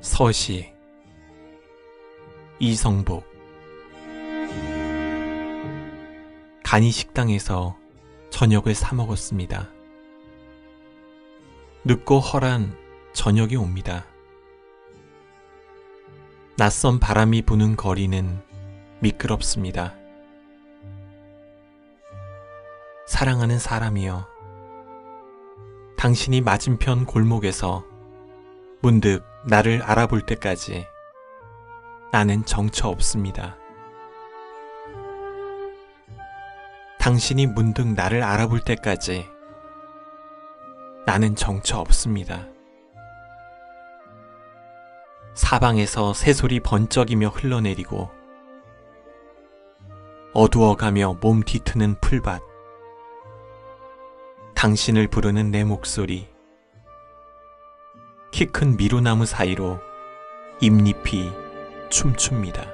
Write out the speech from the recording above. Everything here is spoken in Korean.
서시 이성복 간이 식당에서 저녁을 사 먹었습니다. 늦고 허란 저녁이 옵니다. 낯선 바람이 부는 거리는 미끄럽습니다. 사랑하는 사람이여, 당신이 맞은편 골목에서 문득 나를 알아볼 때까지 나는 정처 없습니다. 당신이 문득 나를 알아볼 때까지 나는 정처 없습니다. 사방에서 새소리 번쩍이며 흘러내리고 어두워가며 몸 뒤트는 풀밭 당신을 부르는 내 목소리 키 큰 미루나무 사이로 잎잎이 춤춥니다.